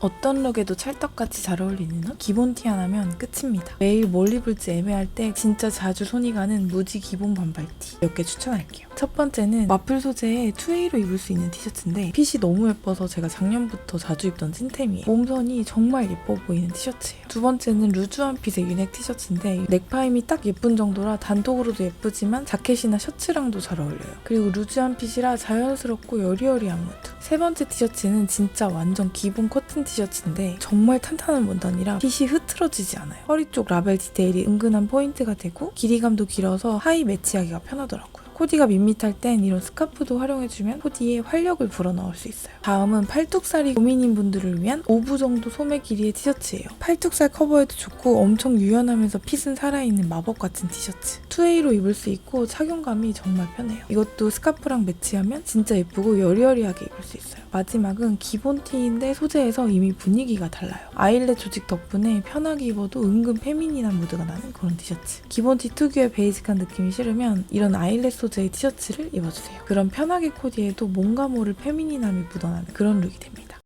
어떤 룩에도 찰떡같이 잘 어울리는 옷? 기본 티 하나면 끝입니다. 매일 뭘 입을지 애매할 때 진짜 자주 손이 가는 무지 기본 반팔티 몇 개 추천할게요. 첫 번째는 마플 소재의 투웨이로 입을 수 있는 티셔츠인데 핏이 너무 예뻐서 제가 작년부터 자주 입던 찐템이에요. 몸선이 정말 예뻐 보이는 티셔츠예요. 두 번째는 루즈한 핏의 유넥 티셔츠인데 넥파임이 딱 예쁜 정도라 단독으로도 예쁘지만 자켓이나 셔츠랑도 잘 어울려요. 그리고 루즈한 핏이라 자연스럽고 여리여리한 무드. 세 번째 티셔츠는 진짜 완전 기본 코튼 티셔츠인데 정말 탄탄한 원단이라 핏이 흐트러지지 않아요. 허리 쪽 라벨 디테일이 은근한 포인트가 되고 길이감도 길어서 하의 매치하기가 편하더라고요. 코디가 밋밋할 땐 이런 스카프도 활용해주면 코디에 활력을 불어넣을 수 있어요. 다음은 팔뚝살이 고민인 분들을 위한 5부 정도 소매 길이의 티셔츠예요. 팔뚝살 커버에도 좋고 엄청 유연하면서 핏은 살아있는 마법 같은 티셔츠. 투웨이로 입을 수 있고 착용감이 정말 편해요. 이것도 스카프랑 매치하면 진짜 예쁘고 여리여리하게 입을 수 있어요. 마지막은 기본 티인데 소재에서 이미 분위기가 달라요. 아일렛 조직 덕분에 편하게 입어도 은근 페미닌한 무드가 나는 그런 티셔츠. 기본 티 특유의 베이직한 느낌이 싫으면 이런 아일렛 소재의 티셔츠를 입어주세요. 그럼 편하게 코디해도 뭔가 모를 페미닌함이 묻어나는 그런 룩이 됩니다.